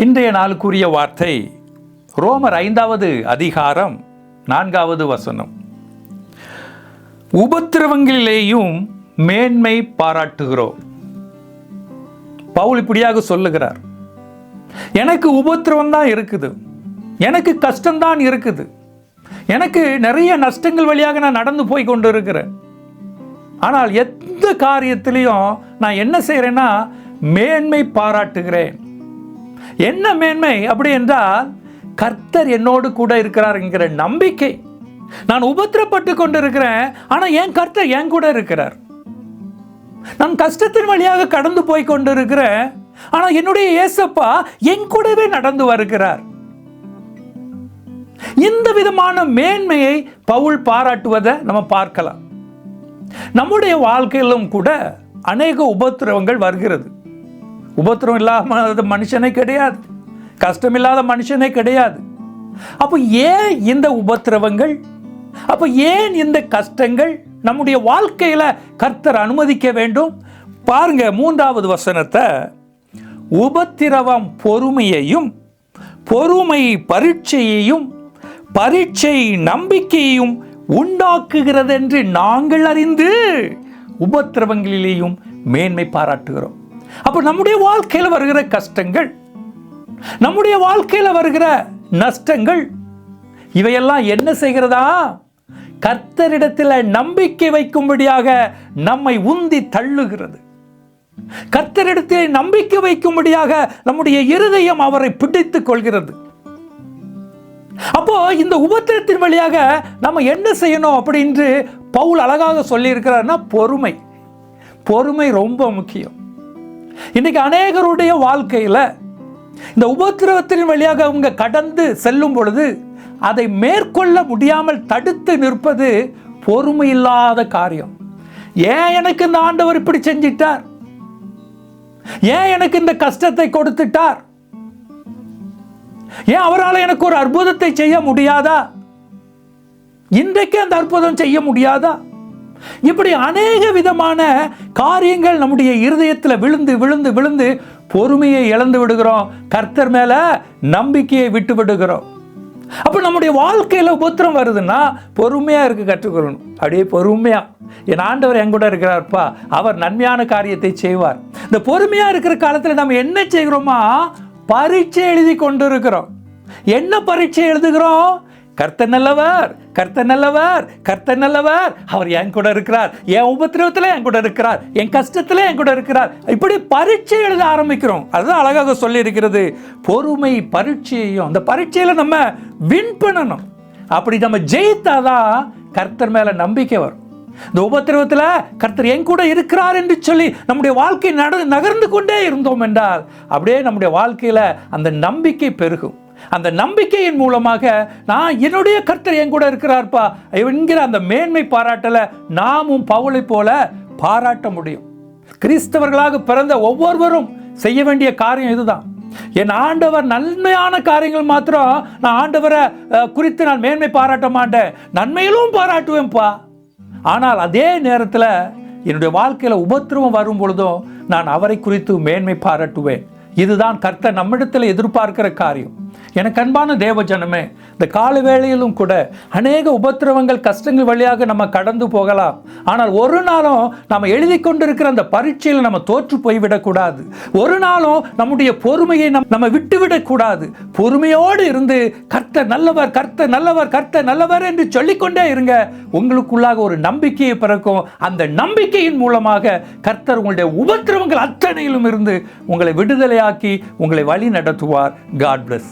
இன்றைய நாளுக்குரிய வார்த்தை ரோமர் ஐந்தாவது அதிகாரம் நான்காவது வசனம். உபத்திரவங்களிலேயும் மேன்மை பாராட்டுகிறோம். பவுல் இப்படியாக சொல்லுகிறார். எனக்கு உபத்திரவம் தான் இருக்குது. எனக்கு கஷ்டம்தான் இருக்குது. எனக்கு நிறைய நஷ்டங்கள் வழியாக நான் நடந்து போய் கொண்டு இருக்கிறேன் ஆனால் எந்த காரியத்திலையும் நான் என்ன செய்கிறேன்னா மேன்மை பாராட்டுகிறேன். என்ன மேன்மை? அப்படி என்றால் கர்த்தர் என்னோடு கூட இருக்கிறார் என்கிற நம்பிக்கை. நான் உபத்திரப்பட்டு கொண்டு இருக்கிறேன் ஆனால் என் கர்த்தர் என் கூட இருக்கிறார். நான் கஷ்டத்தின் வழியாக கடந்து போய் கொண்டிருக்கிறேன் ஆனால் என்னுடைய ஏசப்பா என் கூடவே நடந்து வருகிறார். இந்த விதமான மேன்மையை பவுல் பாராட்டுவதை நம்ம பார்க்கலாம். நம்முடைய வாழ்க்கையிலும் கூட அநேக உபத்திரவங்கள் வருகிறது. உபத்திரம் இல்லாமல் மனுஷனே கிடையாது. கஷ்டம் இல்லாத மனுஷனே கிடையாது. அப்போ ஏன் இந்த உபத்திரவங்கள்? அப்போ ஏன் இந்த கஷ்டங்கள்? நம்முடைய வாழ்க்கையில் கர்த்தர் அனுமதிக்க வேண்டும். பாருங்க மூன்றாவது வசனத்தை. உபத்திரவம் பொறுமையையும் பொறுமை பரீட்சையையும் பரீட்சை நம்பிக்கையையும் உண்டாக்குகிறது என்று நாங்கள் அறிந்து உபத்திரவங்களிலேயும் மேன்மை பாராட்டுகிறோம். அப்போ நம்முடைய வாழ்க்கையில் வருகிற கஷ்டங்கள் நம்முடைய வாழ்க்கையில் வருகிற நஷ்டங்கள் இவையெல்லாம் என்ன செய்கிறதா? கர்த்தரிடத்தில் நம்பிக்கை வைக்கும்படியாக நம்மை உந்தி தள்ளுகிறது. கர்த்தரிடத்தில் நம்பிக்கை வைக்கும்படியாக நம்முடைய இருதயம் அவரை பிடித்துக் கொள்கிறது. அப்போ இந்த உபத்திரத்தின் வழியாக நம்ம என்ன செய்யணும் அப்படின்னு பவுல் அழகாக சொல்லியிருக்கிறார்னா பொறுமை. பொறுமை ரொம்ப முக்கியம். இன்னைக்கு அநேகருடைய வாழ்க்கையில் இந்த உபத்திரவத்தின் வழியாக அவங்க கடந்து செல்லும் பொழுது அதை மேற்கொள்ள முடியாமல் தடுத்து நிற்பது பொறுமை இல்லாத காரியம். ஏன் எனக்கு இந்த ஆண்டவர் இப்படி செஞ்சிட்டார்? ஏன் எனக்கு இந்த கஷ்டத்தை கொடுத்துட்டார்? ஏன் அவரால் எனக்கு ஒரு அற்புதத்தை செய்ய முடியாதா? இன்றைக்கு அந்த அற்புதம் செய்ய முடியாதா? இப்படி அநேக விதமான காரியங்கள் நம்முடைய இருதயத்தில் விழுந்து விழுந்து விழுந்து பொறுமையை இழந்து விடுகிறோம். கர்த்தர் மேல நம்பிக்கையை விட்டு விடுகிறோம். அப்போ நம்முடைய வாழ்க்கையில் உபத்திரம் வருதுன்னா பொறுமையாக இருக்க கற்றுக்கொள்ளணும். அப்படியே பொறுமையாக என் ஆண்டவர் என் கூட இருக்கிறார்ப்பா. அவர் நன்மையான காரியத்தை செய்வார். இந்த பொறுமையாக இருக்கிற காலத்தில் நம்ம என்ன செய்கிறோமா? பரீட்சை எழுதி கொண்டு இருக்கிறோம் என்ன பரீட்சை எழுதுகிறோம்? கர்த்த நல்லவர் கர்த்த நல்லவர் கர்த்த நல்லவர் அவர் என் கூட இருக்கிறார். என் உபத்திரவத்தில் என் கூட இருக்கிறார். என் கஷ்டத்தில் என் கூட இருக்கிறார். இப்படி பரீட்சை எழுத ஆரம்பிக்கிறோம். அதுதான் அழகாக சொல்லி இருக்கிறது பொறுமை பரீட்சையையும் அந்த பரீட்சையில் நம்ம வின் பண்ணணும். அப்படி நம்ம ஜெயித்தாதான் கர்த்தர் மேலே நம்பிக்கை வரும். இந்த உபத்திரவத்தில் கர்த்தர் என் கூட இருக்கிறார் என்று சொல்லி நம்முடைய வாழ்க்கை நட நகர்ந்து கொண்டே இருந்தோம் என்றால் அப்படியே நம்முடைய வாழ்க்கையில் அந்த நம்பிக்கை பெருகும். அந்த நம்பிக்கையின் மூலமாக நான் என்னுடைய கர்த்தர் என் கூட இருக்கிறார்ப்பா என்கிற அந்த மேன்மை பாராட்டலை நாமும் பவுளை போல பாராட்ட முடியும். கிறிஸ்தவர்களாக பிறந்த ஒவ்வொருவரும் செய்ய வேண்டிய காரியம் இதுதான். என் ஆண்டவர் நன்மையான காரியங்கள் மாத்திரம் நான் ஆண்டவரை குறித்து நான் மேன்மை பாராட்ட மாட்டேன். நன்மையிலும் பாராட்டுவேன்ப்பா. ஆனால் அதே நேரத்தில் என்னுடைய வாழ்க்கையில் உபத்திரவம் வரும் பொழுதும் நான் அவரை குறித்து மேன்மை பாராட்டுவேன். இதுதான் கர்த்தர் நம்மிடத்தில் எதிர்பார்க்கிற காரியம். எனக்கு அன்பான தேவ ஜனமே இந்த கால வேளையிலும் கூட அநேக உபத்திரவங்கள் கஷ்டங்கள் வழியாக நம்ம கடந்து போகலாம். ஆனால் ஒரு நாளும் நம்ம எழுதி கொண்டிருக்கிற அந்த பரீட்சையில் நம்ம தோற்று போய்விடக்கூடாது ஒரு நாளும் நம்முடைய பொறுமையை நம் நம்ம விட்டுவிடக்கூடாது பொறுமையோடு இருந்து கர்த்தர் நல்லவர் கர்த்தர் நல்லவர் கர்த்தர் நல்லவர் என்று சொல்லிக்கொண்டே இருங்க. உங்களுக்குள்ளாக ஒரு நம்பிக்கையை பிறக்கும். அந்த நம்பிக்கையின் மூலமாக கர்த்தர் உங்களுடைய உபத்திரவங்கள் அத்தனையிலும் இருந்து உங்களை விடுதலையாக்கி உங்களை வழி நடத்துவார் காட் பிளஸ்